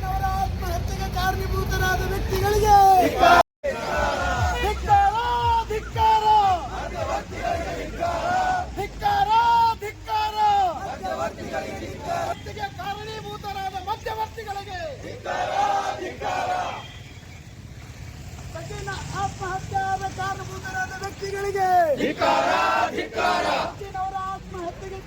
ಅವರ ಆತ್ಮಹತ್ಯೆಗೆ ಕಾರಣೀಭೂತರಾದ ವ್ಯಕ್ತಿಗಳಿಗೆ ಕಾರಣೀಭೂತರಾದ ಮಧ್ಯವರ್ತಿಗಳಿಗೆ ಆತ್ಮಹತ್ಯಾದ ಕಾರಣಭೂತರಾದ ವ್ಯಕ್ತಿಗಳಿಗೆ ಸಚಿನ್ ಅವರ ಆತ್ಮಹತ್ಯೆಗೆ ಕಾರಣೀಭೂತರಾದ ವ್ಯಕ್ತಿಗಳಿಗೆ ಧಿಕ್ಕಾರ,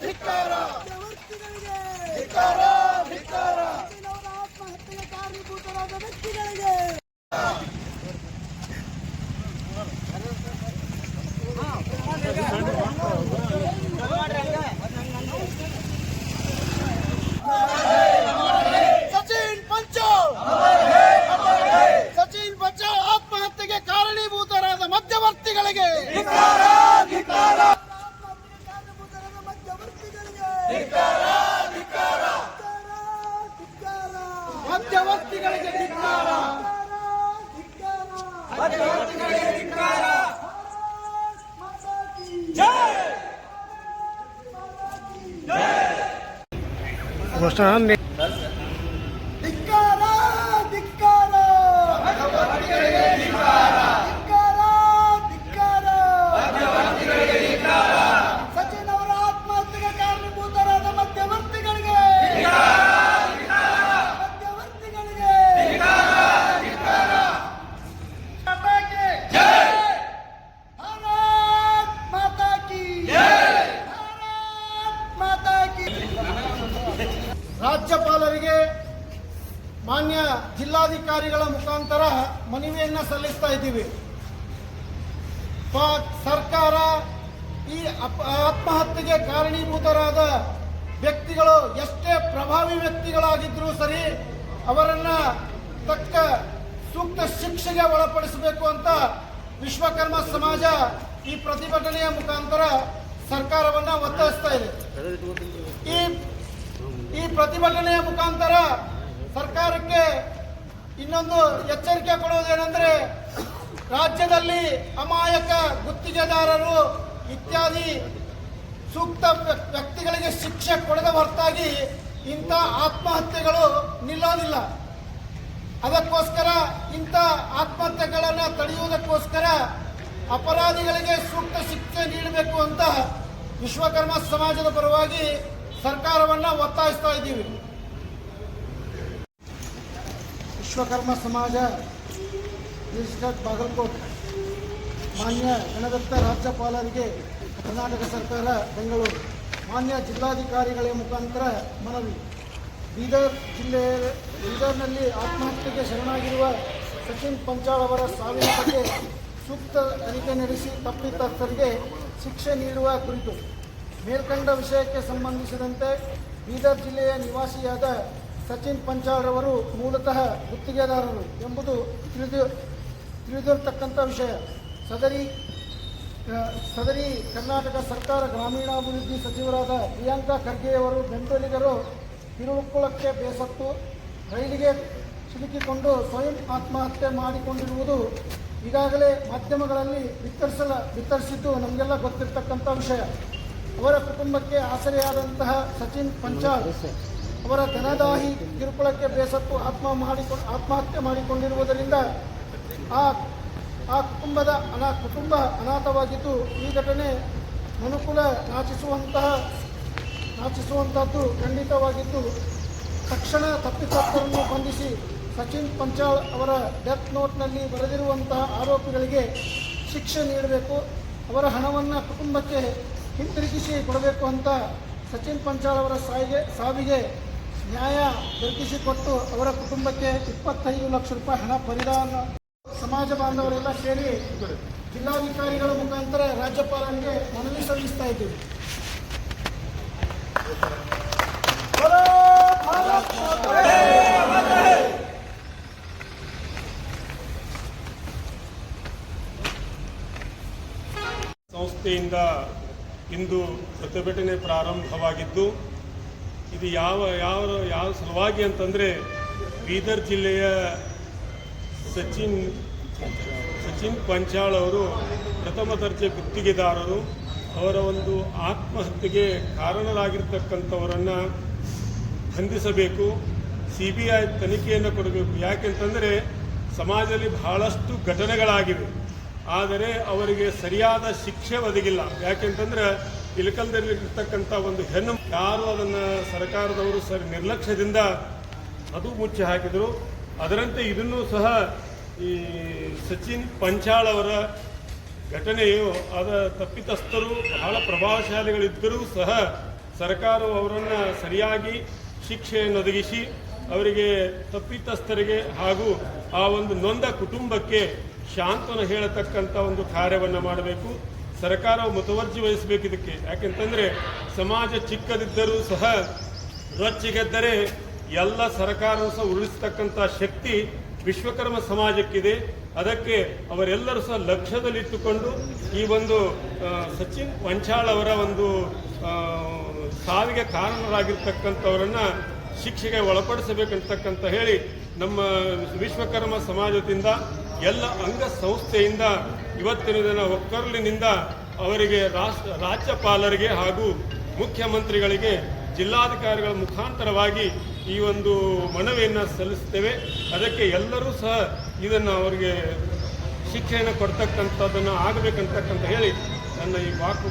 ಧಿಕ್ಕಾರ. ಮಧ್ಯವರ್ತಿಗಳಿಗೆ ಸಚಿನ್ ಅವರ ಆತ್ಮಹತ್ಯೆಗೆ ಕಾರಣೀಭೂತರಾದ ವ್ಯಕ್ತಿಗಳಿಗೆ ಸಚಿನ್ ಪಂಚ ಸಚಿನ್ ಪಂಚ ಆತ್ಮಹತ್ಯೆಗೆ ಕಾರಣೀಭೂತರಾದ ಕಾರಣೀಭೂತರಾದ ಮಧ್ಯವರ್ತಿಗಳಿಗೆ ಧಿಕ್ಕಾರ ರಾಜ್ಯಪಾಲರಿಗೆ ಮಾನ್ಯ ಜಿಲ್ಲಾಧಿಕಾರಿಗಳ ಮುಖಾಂತರ ಮನವಿಯನ್ನು ಸಲ್ಲಿಸ್ತಾ ಇದ್ದೀವಿ. ಸರ್ಕಾರ ಈ ಆತ್ಮಹತ್ಯೆಗೆ ಕಾರಣೀಭೂತರಾದ ವ್ಯಕ್ತಿಗಳು ಎಷ್ಟೇ ಪ್ರಭಾವಿ ವ್ಯಕ್ತಿಗಳಾಗಿದ್ದರೂ ಸರಿ ಅವರನ್ನ ತಕ್ಕ ಸೂಕ್ತ ಶಿಕ್ಷೆಗೆ ಒಳಪಡಿಸಬೇಕು ಅಂತ ವಿಶ್ವಕರ್ಮ ಸಮಾಜ ಈ ಪ್ರತಿಭಟನೆಯ ಮುಖಾಂತರ ಸರ್ಕಾರವನ್ನ ಒತ್ತಾಯಿಸ್ತಾ ಇದೆ. ಈ ಈ ಪ್ರತಿಭಟನೆಯ ಮುಖಾಂತರ ಸರ್ಕಾರಕ್ಕೆ ಇನ್ನೊಂದು ಎಚ್ಚರಿಕೆ ಕೊಡುವುದೇನೆಂದರೆ ರಾಜ್ಯದಲ್ಲಿ ಅಮಾಯಕ ಗುತ್ತಿಗೆದಾರರು ಇತ್ಯಾದಿ ಸೂಕ್ತ ವ್ಯಕ್ತಿಗಳಿಗೆ ಶಿಕ್ಷೆ ಕೊಡದ ಹೊರತಾಗಿ ಇಂಥ ಆತ್ಮಹತ್ಯೆಗಳು ನಿಲ್ಲೋದಿಲ್ಲ. ಅದಕ್ಕೋಸ್ಕರ ಇಂಥ ಆತ್ಮಹತ್ಯೆಗಳನ್ನು ತಡೆಯುವುದಕ್ಕೋಸ್ಕರ ಅಪರಾಧಿಗಳಿಗೆ ಸೂಕ್ತ ಶಿಕ್ಷೆ ನೀಡಬೇಕು ಅಂತ ವಿಶ್ವಕರ್ಮ ಸಮಾಜದ ಪರವಾಗಿ ಸರ್ಕಾರವನ್ನ ಒತ್ತಾಯಿಸ್ತಾ ಇದ್ದೀವಿ. ವಿಶ್ವಕರ್ಮ ಸಮಾಜ ಡಿಸ್ಟ್ರಿಕ್ಟ್ ಬಾಗಲಕೋಟ್, ಮಾನ್ಯ ಗಣದತ್ತ ರಾಜ್ಯಪಾಲರಿಗೆ ಕರ್ನಾಟಕ ಸರ್ಕಾರ, ಬೆಂಗಳೂರು. ಮಾನ್ಯ ಜಿಲ್ಲಾಧಿಕಾರಿಗಳ ಮುಖಾಂತರ ಮನವಿ. ಬೀದರ್ ಜಿಲ್ಲೆಯ ಬೀದರ್ನಲ್ಲಿ ಆತ್ಮಹತ್ಯೆಗೆ ಶರಣಾಗಿರುವ ಸಚಿನ್ ಪಂಚಾಳ್ ಅವರ ಸಾವಿನ ಬಗ್ಗೆ ಸೂಕ್ತ ತನಿಖೆ ನಡೆಸಿ ತಪ್ಪಿತಸ್ಥರಿಗೆ ಶಿಕ್ಷೆ ನೀಡುವ ಕುರಿತು. ಮೇಲ್ಕಂಡ ವಿಷಯಕ್ಕೆ ಸಂಬಂಧಿಸಿದಂತೆ ಬೀದರ್ ಜಿಲ್ಲೆಯ ನಿವಾಸಿಯಾದ ಸಚಿನ್ ಪಂಚಾಳ್ ಅವರು ಮೂಲತಃ ಗುತ್ತಿಗೆದಾರರು ಎಂಬುದು ತಿಳಿದು ತಿಳಿದಿರತಕ್ಕಂಥ ವಿಷಯ. ಸದರಿ ಸದರಿ ಕರ್ನಾಟಕ ಸರ್ಕಾರ ಗ್ರಾಮೀಣಾಭಿವೃದ್ಧಿ ಸಚಿವರಾದ ಪ್ರಿಯಾಂಕಾ ಖರ್ಗೆಯವರು ಬೆಂಬಲಿಗರು ತಿರುಳುಕುಳಕ್ಕೆ ಬೇಸತ್ತು, ರೈಲಿಗೆ ಸಿಲುಕಿಕೊಂಡು ಸ್ವಯಂ ಆತ್ಮಹತ್ಯೆ ಮಾಡಿಕೊಂಡಿರುವುದು ಈಗಾಗಲೇ ಮಾಧ್ಯಮಗಳಲ್ಲಿ ವಿತರಿಸಲ ವಿತರಿಸಿದ್ದು ನಮಗೆಲ್ಲ ಗೊತ್ತಿರತಕ್ಕಂಥ ವಿಷಯ. ಅವರ ಕುಟುಂಬಕ್ಕೆ ಆಸರೆಯಾದಂತಹ ಸಚಿನ್ ಪಂಚಾಲ್ ಅವರ ಧನದಾಹಿ ಕಿರುಕುಳಕ್ಕೆ ಬೇಸತ್ತು ಆತ್ಮ ಮಾಡಿಕೊಂಡು ಆತ್ಮಹತ್ಯೆ ಮಾಡಿಕೊಂಡಿರುವುದರಿಂದ ಆ ಆ ಕುಟುಂಬದ ಅನಾ, ಕುಟುಂಬ ಅನಾಥವಾಗಿದ್ದು ಈ ಘಟನೆ ಮನುಕುಲ ನಾಚಿಸುವಂತಹ ನಾಚಿಸುವಂತಹದ್ದು ಖಂಡಿತವಾಗಿದ್ದು. ತಕ್ಷಣ ತಪ್ಪಿತಸ್ಥರನ್ನು ಬಂಧಿಸಿ ಸಚಿನ್ ಪಂಚಾಳ್ ಅವರ ಡೆತ್ ನೋಟ್ನಲ್ಲಿ ಬರೆದಿರುವಂತಹ ಆರೋಪಿಗಳಿಗೆ ಶಿಕ್ಷೆ ನೀಡಬೇಕು. ಅವರ ಹಣವನ್ನು ಕುಟುಂಬಕ್ಕೆ ಹಿಂತಿರುಗಿಸಿ ಕೊಡಬೇಕು ಅಂತ ಸಚಿನ್ ಪಂಚಾಳ್ ಅವರ ಸಾವಿಗೆ ಸಾವಿಗೆ ನ್ಯಾಯ ದೊರಕಿಸಿಕೊಟ್ಟು ಅವರ ಕುಟುಂಬಕ್ಕೆ ಇಪ್ಪತ್ತೈದು ಲಕ್ಷ ರೂಪಾಯಿ ಹಣ ಪರಿದಾನ ಸಮಾಜ ಬಾಂಧವರೆಲ್ಲ ಸೇರಿ ಜಿಲ್ಲಾಧಿಕಾರಿಗಳ ಮುಖಾಂತರ ರಾಜ್ಯಪಾಲರಿಗೆ ಮನವಿ ಸಲ್ಲಿಸ್ತಾ ಇದ್ದೀವಿ. ಸಂಸ್ಥೆಯಿಂದ ಇಂದು ಪ್ರತಿಭಟನೆ ಪ್ರಾರಂಭವಾಗಿದ್ದು, ಇದು ಯಾವ ಯಾವ ಯಾವ ಸಲುವಾಗಿ ಅಂತಂದರೆ ಬೀದರ್ ಜಿಲ್ಲೆಯ ಸಚಿನ್ ಸಚಿನ್ ಪಂಚಾಳ್ ಅವರು ಪ್ರಥಮ ದರ್ಜೆ ಗುತ್ತಿಗೆದಾರರು. ಅವರ ಒಂದು ಆತ್ಮಹತ್ಯೆಗೆ ಕಾರಣರಾಗಿರ್ತಕ್ಕಂಥವರನ್ನು ಬಂಧಿಸಬೇಕು ಸಿ ಬಿ ಐ ತನಿಖೆಯನ್ನು ಕೊಡಬೇಕು. ಯಾಕೆಂತಂದರೆ, ಸಮಾಜದಲ್ಲಿ ಬಹಳಷ್ಟು ಘಟನೆಗಳಾಗಿವೆ. ಆದರೆ ಅವರಿಗೆ ಸರಿಯಾದ ಶಿಕ್ಷೆ ಒದಗಿಲ್ಲ. ಯಾಕೆಂತಂದ್ರೆ ಇಳಕಲ್ದಲ್ಲಿರ್ತಕ್ಕಂಥ ಒಂದು ಹೆಣ್ಣು ಯಾರು ಅದನ್ನು ಸರ್ಕಾರದವರು ಸರಿ ನಿರ್ಲಕ್ಷ್ಯದಿಂದ ಅದು ಮುಚ್ಚಿ ಹಾಕಿದರು. ಅದರಂತೆ ಇದನ್ನು ಸಹ ಈ ಸಚಿನ್ ಪಂಚಾಳ್ ಅವರ ಘಟನೆಯು ಅದ ತಪ್ಪಿತಸ್ಥರು ಬಹಳ ಪ್ರಭಾವಶಾಲಿಗಳಿದ್ದರೂ ಸಹ ಸರ್ಕಾರವು ಅವರನ್ನು ಸರಿಯಾಗಿ ಶಿಕ್ಷೆಯನ್ನು ಒದಗಿಸಿ ಅವರಿಗೆ ತಪ್ಪಿತಸ್ಥರಿಗೆ ಹಾಗೂ ಆ ಒಂದು ನೊಂದ ಕುಟುಂಬಕ್ಕೆ ಶಾಂತನ ಹೇಳತಕ್ಕಂಥ ಒಂದು ಕಾರ್ಯವನ್ನು ಮಾಡಬೇಕು. ಸರ್ಕಾರವು ಮುತುವರ್ಜಿ ವಹಿಸಬೇಕು ಇದಕ್ಕೆ. ಯಾಕೆಂತಂದರೆ ಸಮಾಜ ಚಿಕ್ಕದಿದ್ದರೂ ಸಹ ರೊಚ್ಚಿಗೆದ್ದರೆ ಎಲ್ಲ ಸರ್ಕಾರವು ಸಹ ಉರುಳಿಸ್ತಕ್ಕಂಥ ಶಕ್ತಿ ವಿಶ್ವಕರ್ಮ ಸಮಾಜಕ್ಕಿದೆ. ಅದಕ್ಕೆ ಅವರೆಲ್ಲರೂ ಸಹ ಲಕ್ಷ್ಯದಲ್ಲಿಟ್ಟುಕೊಂಡು ಈ ಒಂದು ಸಚಿನ್ ವಂಚಾಳ್ ಅವರ ಒಂದು ಸಾವಿಗೆ ಕಾರಣರಾಗಿರ್ತಕ್ಕಂಥವರನ್ನು ಶಿಕ್ಷೆಗೆ ಒಳಪಡಿಸಬೇಕಂತಕ್ಕಂಥ ಹೇಳಿ ನಮ್ಮ ವಿಶ್ವಕರ್ಮ ಸಮಾಜದಿಂದ ಎಲ್ಲ ಅಂಗ ಸಂಸ್ಥೆಯಿಂದ ಇವತ್ತಿನ ದಿನ ಒಕ್ಕರ್ಲಿನಿಂದ ಅವರಿಗೆ ರಾಜ್ಯಪಾಲರಿಗೆ ಹಾಗೂ ಮುಖ್ಯಮಂತ್ರಿಗಳಿಗೆ ಜಿಲ್ಲಾಧಿಕಾರಿಗಳ ಮುಖಾಂತರವಾಗಿ ಈ ಒಂದು ಮನವಿಯನ್ನು ಸಲ್ಲಿಸ್ತೇವೆ. ಅದಕ್ಕೆ ಎಲ್ಲರೂ ಸಹ ಇದನ್ನು ಅವರಿಗೆ ಶಿಕ್ಷೆಯನ್ನು ಕೊಡ್ತಕ್ಕಂಥದ್ದನ್ನು ಆಗಬೇಕಂತಕ್ಕಂತ ಹೇಳಿ ನನ್ನ ಈ ವಾಕು